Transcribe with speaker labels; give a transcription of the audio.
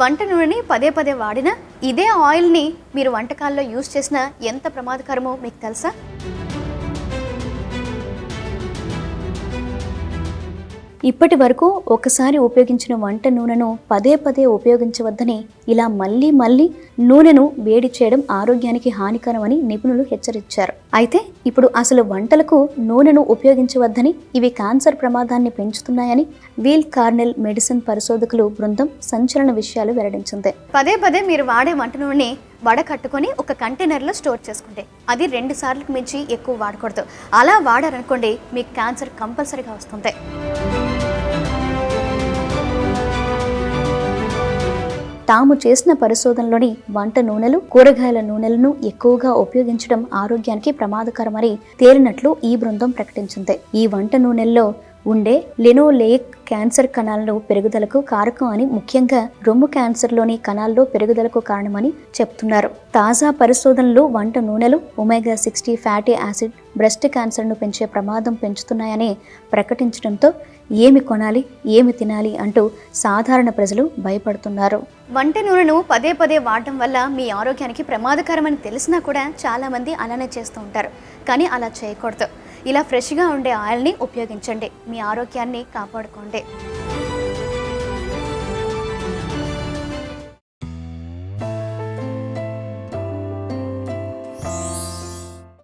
Speaker 1: వంట నూనెని పదే పదే వాడినా ఇదే ఆయిల్ని మీరు వంటకాల్లో యూజ్ చేసిన ఎంత ప్రమాదకరమో మీకు తెలుసా? ఇప్పటి వరకు ఒకసారి ఉపయోగించిన వంట నూనెను పదే పదే ఉపయోగించవద్దని ఇలా మళ్ళీ మళ్ళీ నూనెను వేడి చేయడం ఆరోగ్యానికి హానికరమని నిపుణులు హెచ్చరించారు. అయితే ఇప్పుడు అసలు వంటలకు నూనెను ఉపయోగించవద్దని ఇవి క్యాన్సర్ ప్రమాదాన్ని పెంచుతున్నాయని వీల్ కార్నెల్ మెడిసిన్ పరిశోధకులు బృందం సంచలన విషయాలు వెల్లడించింది. పదే పదే మీరు వాడే వంట నూనె వడకట్టుకొని ఒక కంటైనర్లో స్టోర్ చేసుకుంటే అది రెండు సార్లకు మించి ఎక్కువ వాడకూడదు. అలా వాడారనుకోండి మీకు క్యాన్సర్ కంపల్సరీగా వస్తుంది. తాము చేసిన పరిశోధనలోని వంట నూనెలు కూరగాయల నూనెలను ఎక్కువగా ఉపయోగించడం ఆరోగ్యానికి ప్రమాదకరమని తేలినట్లు ఈ బృందం ప్రకటించింది. ఈ వంట నూనెల్లో ఉండే లెనోలేక్ క్యాన్సర్ కణాలను పెరుగుదలకు కారకం అని ముఖ్యంగా రొమ్ము క్యాన్సర్లోని కణాల్లో పెరుగుదలకు కారణమని చెప్తున్నారు. తాజా పరిశోధనలు వంట నూనెలు omega sixty fatty acid breast క్యాన్సర్ను పెంచే ప్రమాదం పెంచుతున్నాయని ప్రకటించడంతో ఏమి కొనాలి ఏమి తినాలి అంటూ సాధారణ ప్రజలు భయపడుతున్నారు. వంట నూనెను పదే పదే వాడటం వల్ల మీ ఆరోగ్యానికి ప్రమాదకరమని తెలిసినా కూడా చాలామంది అలానే చేస్తూ ఉంటారు. కానీ అలా చేయకూడదు. ఇలా ఫ్రెష్గా ఉండే ఆయిల్ని ఉపయోగించండి. మీ ఆరోగ్యాన్ని కాపాడుకోండి.